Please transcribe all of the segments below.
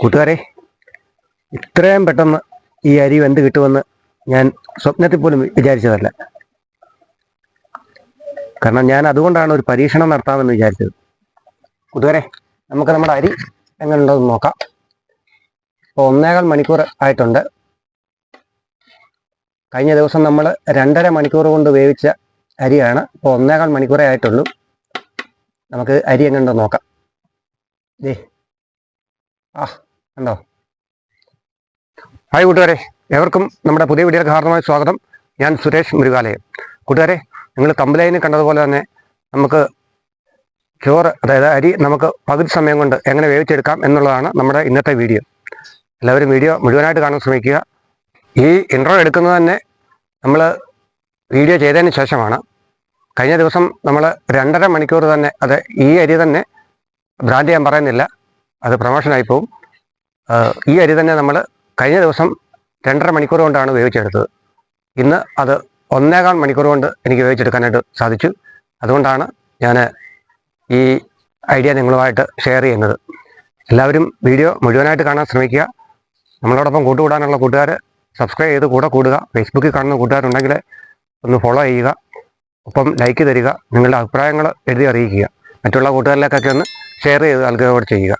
കൂട്ടുകാരെ ഇത്രയും പെട്ടെന്ന് ഈ അരി വെന്ത് കിട്ടുമെന്ന് ഞാൻ സ്വപ്നത്തിൽ പോലും വിചാരിച്ചതല്ല. കാരണം ഞാൻ അതുകൊണ്ടാണ് ഒരു പരീക്ഷണം നടത്താമെന്ന് വിചാരിച്ചത്. കൂട്ടുകാരെ നമുക്ക് നമ്മുടെ അരി എങ്ങനെയുണ്ടെന്ന് നോക്കാം. ഇപ്പോൾ ഒന്നേകാൽ മണിക്കൂർ ആയിട്ടുണ്ട്. കഴിഞ്ഞ ദിവസം നമ്മൾ രണ്ടര മണിക്കൂർ കൊണ്ട് വേവിച്ച അരിയാണ് ഇപ്പോൾ ഒന്നേകാൽ മണിക്കൂറേ ആയിട്ടുള്ളൂ. നമുക്ക് അരി എങ്ങനെയുണ്ടോ നോക്കാം. ദേ. ആ കണ്ടോ? ഹായ് കൂട്ടുകാരെ. എവർക്കും നമ്മുടെ പുതിയ വീഡിയോക്ക് ഹാർദമായ സ്വാഗതം. ഞാൻ സുരേഷ് മുരുകാലയം. കൂട്ടുകാരെ നിങ്ങൾ കമ്പലൈനിൽ കണ്ടതുപോലെ തന്നെ നമുക്ക് ചോറ് അതായത് അരി നമുക്ക് പകുതി സമയം കൊണ്ട് എങ്ങനെ വേവിച്ചെടുക്കാം എന്നുള്ളതാണ് നമ്മുടെ ഇന്നത്തെ വീഡിയോ. എല്ലാവരും വീഡിയോ മുഴുവനായിട്ട് കാണാൻ ശ്രമിക്കുക. ഈ ഇൻട്രോ എടുക്കുന്നത് തന്നെ നമ്മൾ വീഡിയോ ചെയ്തതിന് ശേഷമാണ്. കഴിഞ്ഞ ദിവസം നമ്മൾ രണ്ടര മണിക്കൂർ തന്നെ അത് ഈ അരി തന്നെ ബ്രാൻഡ് ചെയ്യാൻ പറയുന്നില്ല. അത് പ്രൊമോഷനായി പോവും. ഈ അരി തന്നെ നമ്മൾ കഴിഞ്ഞ ദിവസം രണ്ടര മണിക്കൂർ കൊണ്ടാണ് വേവിച്ചെടുത്തത് ഇന്ന് അത് ഒന്നേകാൽ മണിക്കൂർ കൊണ്ട് എനിക്ക് വേവിച്ചെടുക്കാനായിട്ട് സാധിച്ചു. അതുകൊണ്ടാണ് ഞാൻ ഈ ഐഡിയ നിങ്ങളുമായിട്ട് ഷെയർ ചെയ്യുന്നത്. എല്ലാവരും വീഡിയോ മുഴുവനായിട്ട് കാണാൻ ശ്രമിക്കുക. നമ്മളോടൊപ്പം കൂട്ടുകൂടാനുള്ള കൂട്ടുകാർ സബ്സ്ക്രൈബ് ചെയ്ത് കൂടെ കൂടുക. ഫേസ്ബുക്കിൽ കാണുന്ന കൂട്ടുകാരുണ്ടെങ്കിൽ ഒന്ന് ഫോളോ ചെയ്യുക. ഒപ്പം ലൈക്ക് തരിക. നിങ്ങളുടെ അഭിപ്രായങ്ങൾ എഴുതി അറിയിക്കുക. മറ്റുള്ള കൂട്ടുകാരിലേക്കൊക്കെ ഒന്ന് ഷെയർ ചെയ്ത് ആൾക്കാരോട് ചെയ്യുക.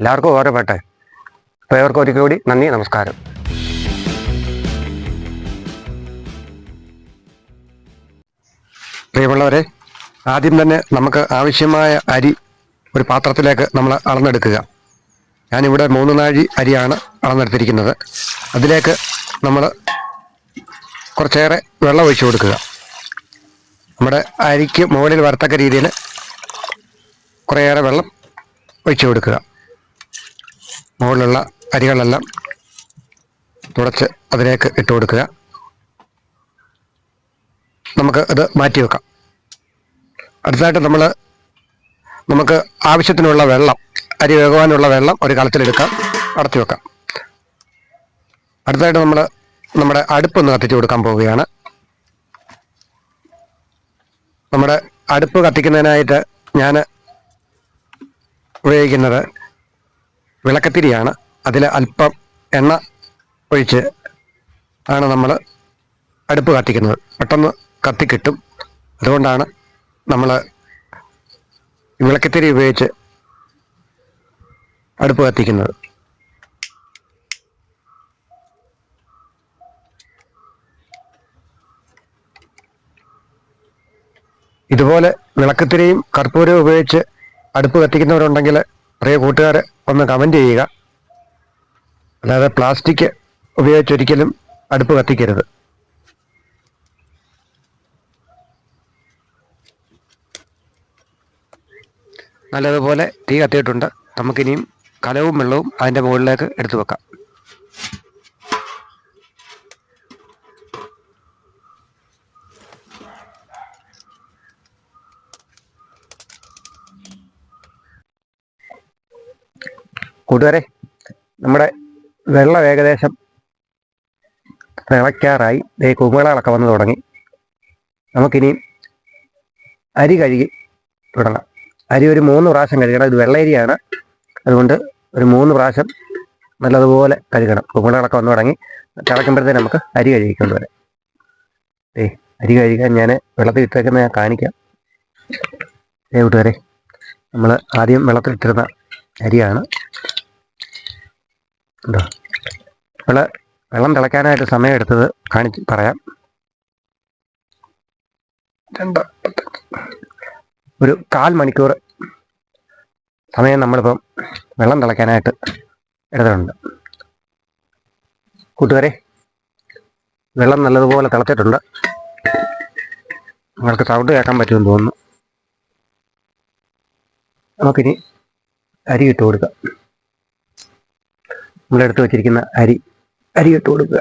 എല്ലാവർക്കും ഓരോ അപ്പോൾ ഒരിക്കൽ കൂടി നന്ദി നമസ്കാരം. പ്രിയമുള്ളവരെ ആദ്യം തന്നെ നമുക്ക് ആവശ്യമായ അരി ഒരു പാത്രത്തിലേക്ക് നമ്മൾ അളന്നെടുക്കുക. ഞാനിവിടെ മൂന്ന് നാഴി അരിയാണ് അളന്നെടുത്തിരിക്കുന്നത്. അതിലേക്ക് നമ്മൾ കുറച്ചേറെ വെള്ളം ഒഴിച്ചു കൊടുക്കുക. നമ്മുടെ അരിക്ക് മുകളിൽ വരത്തക്ക രീതിയിൽ കുറേയേറെ വെള്ളം ഒഴിച്ചു കൊടുക്കുക. മുകളിലുള്ള അരികളെല്ലാം തുടച്ച് അതിലേക്ക് ഇട്ട് കൊടുക്കുക. നമുക്ക് അത് മാറ്റി വെക്കാം. അടുത്തതായിട്ട് നമ്മൾ നമുക്ക് ആവശ്യത്തിനുള്ള വെള്ളം അരി വേകുവാനുള്ള വെള്ളം ഒരു കളത്തിലെടുക്കാം അടച്ചു വെക്കാം. അടുത്തതായിട്ട് നമ്മൾ നമ്മുടെ അടുപ്പൊന്ന് കത്തിച്ചു കൊടുക്കാൻ പോവുകയാണ്. നമ്മുടെ അടുപ്പ് കത്തിക്കുന്നതിനായിട്ട് ഞാൻ ഉപയോഗിക്കുന്നത് വിളക്കത്തിരിയാണ്. അതിൽ അല്പം എണ്ണ ഒഴിച്ച് ആണ് നമ്മൾ അടുപ്പ് കത്തിക്കുന്നത്. പെട്ടെന്ന് കത്തിക്കിട്ടും അതുകൊണ്ടാണ് നമ്മൾ വിളക്കത്തിരി ഉപയോഗിച്ച് അടുപ്പ് കത്തിക്കുന്നത്. ഇതുപോലെ വിളക്കത്തിരിയും കർപ്പൂരവും ഉപയോഗിച്ച് അടുപ്പ് കത്തിക്കുന്നവരുണ്ടെങ്കിൽ പ്രിയ കൂട്ടുകാർ ഒന്ന് കമന്റ് ചെയ്യുക. അല്ലാതെ പ്ലാസ്റ്റിക് ഉപയോഗിച്ചൊരിക്കലും അടുപ്പ് കത്തിക്കരുത്. നല്ലതുപോലെ തീ കത്തിയിട്ടുണ്ട്. നമുക്കിനിയും കലവും വെള്ളവും അതിന്റെ മുകളിലേക്ക് എടുത്തു വെക്കാം. കൂട്ടുകാരെ നമ്മുടെ വെള്ളം ഏകദേശം തിളയ്ക്കാറായി. ദേ കുമിളകളൊക്കെ വന്ന് തുടങ്ങി. നമുക്കിനി അരി കഴുകി തുടങ്ങാം. അരി ഒരു മൂന്ന് പ്രാവശ്യം കഴുകണം. ഇത് വെള്ളയരിയാണ് അതുകൊണ്ട് ഒരു മൂന്ന് പ്രാവശ്യം നല്ലതുപോലെ കഴുകണം. കുമിളകളൊക്കെ വന്ന് തുടങ്ങി. തിളയ്ക്കുമ്പോഴത്തേന് നമുക്ക് അരി കഴുകിക്കൊണ്ട് വരാം. ഏ അരി കഴുകാൻ ഞാൻ വെള്ളത്തിൽ ഇട്ടേക്കുന്ന ഞാൻ കാണിക്കാം. ഏ കൂട്ടുകാരെ നമ്മൾ ആദ്യം വെള്ളത്തിലിട്ടിരുന്ന അരിയാണ്. ഉണ്ടോ? നമ്മൾ വെള്ളം തിളയ്ക്കാനായിട്ട് സമയം എടുത്തത് കാണിച്ച് പറയാം. രണ്ട് ഒരു കാൽ മണിക്കൂർ സമയം നമ്മളിപ്പം വെള്ളം തിളയ്ക്കാനായിട്ട് എടുത്തിട്ടുണ്ട്. കൂട്ടുകാരെ വെള്ളം നല്ലതുപോലെ തിളച്ചിട്ടുണ്ട്. നിങ്ങൾക്ക് സൗണ്ട് കേൾക്കാൻ പറ്റുമെന്ന് തോന്നുന്നു. നമുക്കിനി അരി ഇട്ട് കൊടുക്കാം. നമ്മളെടുത്ത് വെച്ചിരിക്കുന്ന അരി അരി ഇട്ട് കൊടുക്കുക.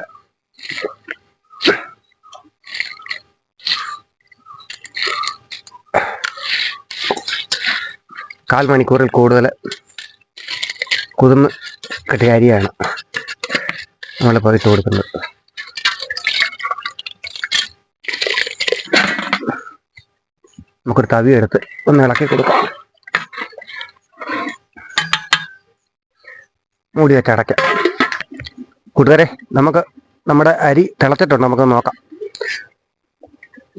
കാൽ മണിക്കൂറിൽ കൂടുതൽ കുതിർന്ന് കിട്ടിയ അരിയാണ് നമ്മളിപ്പോൾ ഇട്ട് കൊടുക്കുന്നത്. നമുക്കൊരു തവി എടുത്ത് ഒന്ന് ഇളക്കി കൊടുക്കാം. മൂടി വെച്ച് അടയ്ക്കാം. കൂട്ടുകാരെ നമുക്ക് നമ്മുടെ അരി തിളച്ചിട്ടുണ്ട്. നമുക്ക് നോക്കാം.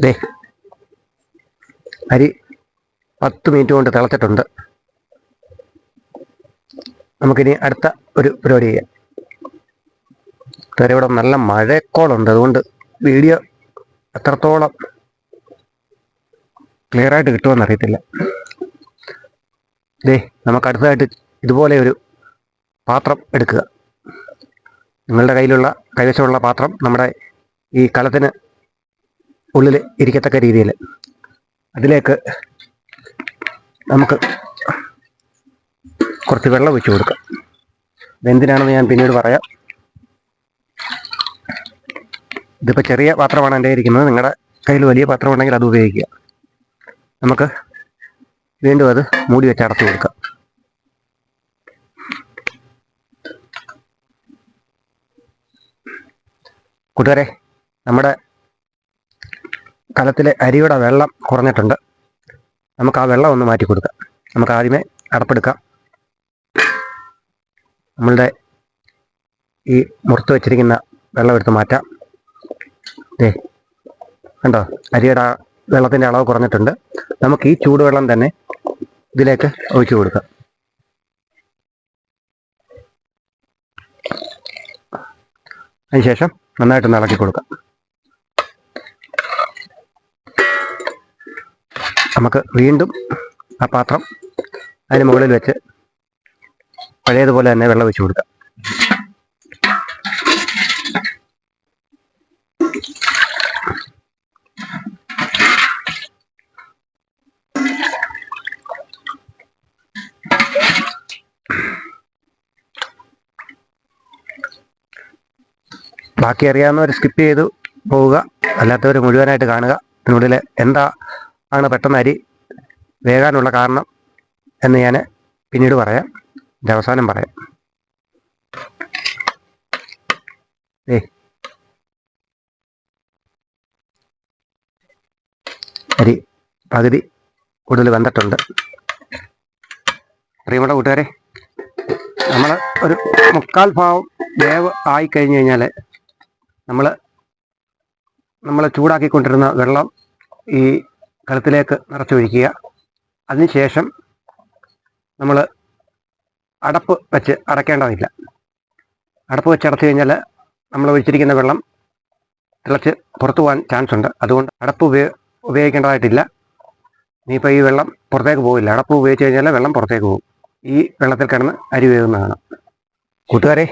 ദേ അരി പത്ത് മിനിറ്റ് കൊണ്ട് തിളച്ചിട്ടുണ്ട്. നമുക്കിനി അടുത്ത ഒരു പരിപാടി ചെയ്യാം. ഇവിടെ നല്ല മഴക്കോളുണ്ട്. അതുകൊണ്ട് വീഡിയോ എത്രത്തോളം ക്ലിയർ ആയിട്ട് കിട്ടുമെന്ന് അറിയത്തില്ല. ദേ നമുക്ക് അടുത്തതായിട്ട് ഇതുപോലെ ഒരു പാത്രം എടുക്കുക. നിങ്ങളുടെ കയ്യിലുള്ള കൈവശമുള്ള പാത്രം നമ്മുടെ ഈ കളത്തിന് ഉള്ളിൽ ഇരിക്കത്തക്ക രീതിയിൽ അതിലേക്ക് നമുക്ക് കുറച്ച് വെള്ളം ഒഴിച്ചു കൊടുക്കാം. ഇതെന്തിനാണെന്ന് ഞാൻ പിന്നീട് പറയാം. ഇതിപ്പോൾ ചെറിയ പാത്രമാണ് എന്റെ ഇരിക്കുന്നത്. നിങ്ങളുടെ കയ്യിൽ വലിയ പാത്രമുണ്ടെങ്കിൽ അത് ഉപയോഗിക്കുക. നമുക്ക് വീണ്ടും അത് മൂടി വെച്ച് അടച്ചു കൊടുക്കാം. കൂട്ടുകാരെ നമ്മുടെ കലത്തിലെ അരിയുടെ വെള്ളം കുറഞ്ഞിട്ടുണ്ട്. നമുക്ക് ആ വെള്ളം ഒന്ന് മാറ്റി കൊടുക്കാം. നമുക്ക് ആദ്യമേ അടപ്പെടുക്കാം. നമ്മളുടെ ഈ മുറുത്ത് വെച്ചിരിക്കുന്ന വെള്ളം എടുത്ത് മാറ്റാം. ദേ കണ്ടോ? അരിയുടെ വെള്ളത്തിന്റെ അളവ് കുറഞ്ഞിട്ടുണ്ട്. നമുക്ക് ഈ ചൂടുവെള്ളം തന്നെ ഇതിലേക്ക് ഒഴിച്ചു കൊടുക്കാം. അതിനുശേഷം നന്നായിട്ടൊന്ന് ഇളക്കി കൊടുക്കാം. നമുക്ക് വീണ്ടും ആ പാത്രം അതിന് മുകളിൽ വെച്ച് പഴയതുപോലെ തന്നെ വെള്ളം വെച്ച് കൊടുക്കാം. ബാക്കി അറിയാവുന്നവർ സ്കിപ്പ് ചെയ്തു പോവുക. അല്ലാത്തവർ മുഴുവനായിട്ട് കാണുക. ഇതിനുള്ളിൽ എന്താ ആണ് പെട്ടെന്ന് അരി വേകാനുള്ള കാരണം എന്ന് ഞാൻ പിന്നീട് പറയാം. അവസാനം പറയാം. ഏ അരി പകുതി കൂടുതൽ വന്നിട്ടുണ്ട്. പ്രിയമുള്ള കൂട്ടുകാരെ നമ്മൾ ഒരു മുക്കാൽ ഭാവം വേവ് ആയി കഴിഞ്ഞ് കഴിഞ്ഞാൽ നമ്മൾ നമ്മൾ ചൂടാക്കിക്കൊണ്ടിരുന്ന വെള്ളം ഈ കലത്തിലേക്ക് നിറച്ചൊഴിക്കുക. അതിനുശേഷം നമ്മൾ അടപ്പ് വെച്ച് അടയ്ക്കേണ്ടതില്ല. അടപ്പ് വെച്ച് അടച്ചു കഴിഞ്ഞാൽ നമ്മൾ ഒഴിച്ചിരിക്കുന്ന വെള്ളം തിളച്ച് പുറത്തു പോകാൻ ചാൻസ് ഉണ്ട്. അതുകൊണ്ട് അടപ്പ് ഉപയോഗ ഉപയോഗിക്കേണ്ടതായിട്ടില്ല. ഇനിയിപ്പോൾ ഈ വെള്ളം പുറത്തേക്ക് പോകില്ല അടപ്പ് ഉപയോഗിച്ച് കഴിഞ്ഞാൽ വെള്ളം പുറത്തേക്ക് പോകും. ഈ വെള്ളത്തിൽ കിടന്ന് അരി വേകുന്നതാണ് കൂട്ടുകാരെ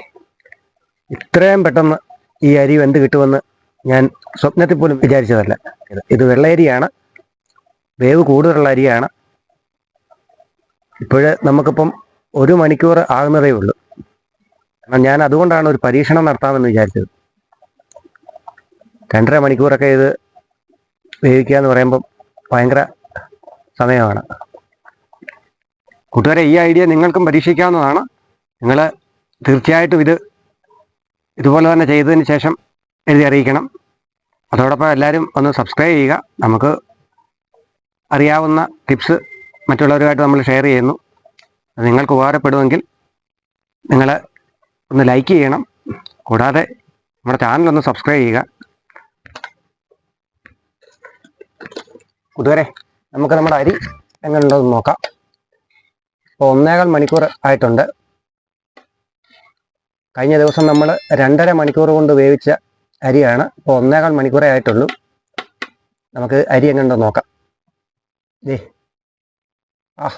ഇത്രയും പെട്ടെന്ന് ഈ അരി എന്ത് കിട്ടുമെന്ന് ഞാൻ സ്വപ്നത്തിൽ പോലും വിചാരിച്ചതല്ല. ഇത് വെള്ളയരിയാണ് വേവ് കൂടുതലുള്ള അരിയാണ്. ഇപ്പോഴ് നമുക്കിപ്പം ഒരു മണിക്കൂർ ആകുന്നതേ ഉള്ളൂ. കാരണം ഞാൻ അതുകൊണ്ടാണ് ഒരു പരീക്ഷണം നടത്താമെന്ന് വിചാരിച്ചത്. രണ്ടര മണിക്കൂറൊക്കെ ഇത് വേവിക്കുക എന്ന് പറയുമ്പം ഭയങ്കര സമയമാണ്. കൂട്ടുകാരെ ഈ ഐഡിയ നിങ്ങൾക്കും പരീക്ഷിക്കാവുന്നതാണ്. നിങ്ങൾ തീർച്ചയായിട്ടും ഇത് ഇതുപോലെ തന്നെ ചെയ്തതിന് ശേഷം എഴുതി അറിയിക്കണം. അതോടൊപ്പം എല്ലാവരും ഒന്ന് സബ്സ്ക്രൈബ് ചെയ്യുക. നമുക്ക് അറിയാവുന്ന ടിപ്സ് മറ്റുള്ളവരുമായിട്ട് നമ്മൾ ഷെയർ ചെയ്യുന്നു. നിങ്ങൾക്ക് ഉപകാരപ്പെടുമെങ്കിൽ നിങ്ങൾ ഒന്ന് ലൈക്ക് ചെയ്യണം. കൂടാതെ നമ്മുടെ ചാനലൊന്ന് സബ്സ്ക്രൈബ് ചെയ്യുക. കൂട്ടുകാരെ നമുക്ക് നമ്മുടെ അരി എങ്ങനെയുണ്ടെന്ന് നോക്കാം. ഇപ്പോൾ ഒന്നേകാൽ മണിക്കൂർ ആയിട്ടുണ്ട്. കഴിഞ്ഞ ദിവസം നമ്മൾ രണ്ടര മണിക്കൂർ കൊണ്ട് വേവിച്ച അരിയാണ്. ഇപ്പോൾ ഒന്നേകാൽ മണിക്കൂറേ ആയിട്ടുള്ളൂ. നമുക്ക് അരി എങ്ങനെയുണ്ടോ നോക്കാം. ദേ. ആ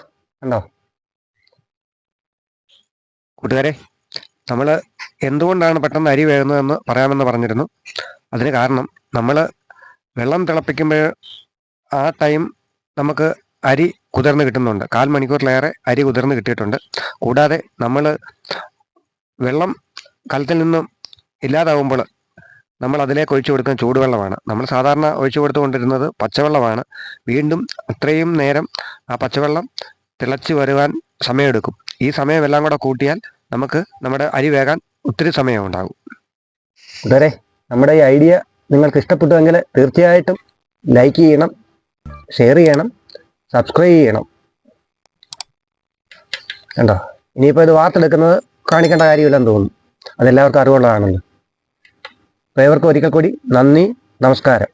കണ്ടോ? കൂട്ടുകാരെ നമ്മൾ എന്തുകൊണ്ടാണ് പെട്ടെന്ന് അരി വേകുന്നതെന്ന് പറയാമെന്ന് പറഞ്ഞിരുന്നു. അതിന് കാരണം നമ്മൾ വെള്ളം തിളപ്പിക്കുമ്പോൾ ആ ടൈം നമുക്ക് അരി കുതിർന്ന് കിട്ടുന്നുണ്ട്. കാൽ മണിക്കൂറിലേറെ അരി കുതിർന്ന് കിട്ടിയിട്ടുണ്ട്. കൂടാതെ നമ്മൾ വെള്ളം കലത്തിൽ നിന്നും ഇല്ലാതാവുമ്പോൾ നമ്മൾ അതിലേക്ക് ഒഴിച്ചു കൊടുക്കുന്ന ചൂടുവെള്ളമാണ്. നമ്മൾ സാധാരണ ഒഴിച്ചു കൊടുത്തുകൊണ്ടിരുന്നത് പച്ചവെള്ളമാണ്. വീണ്ടും അത്രയും നേരം ആ പച്ചവെള്ളം തിളച്ച് വരുവാൻ സമയമെടുക്കും. ഈ സമയം എല്ലാം കൂടെ കൂട്ടിയാൽ നമുക്ക് നമ്മുടെ അരി വേകാൻ ഒത്തിരി സമയം ഉണ്ടാകും കൂട്ടുകാരെ നമ്മുടെ ഈ ഐഡിയ നിങ്ങൾക്ക് ഇഷ്ടപ്പെട്ടുവെങ്കിൽ തീർച്ചയായിട്ടും ലൈക്ക് ചെയ്യണം ഷെയർ ചെയ്യണം സബ്സ്ക്രൈബ് ചെയ്യണം. കണ്ടോ? ഇനിയിപ്പോൾ ഇത് വാർത്തെടുക്കുന്നത് കാണിക്കേണ്ട കാര്യമില്ലെന്ന് തോന്നുന്നു. അതെല്ലാവർക്കും അറിവുള്ളതാണല്ലോ അപ്പോൾ ഏവർക്കും ഒരിക്കൽ കൂടി നന്ദി നമസ്കാരം.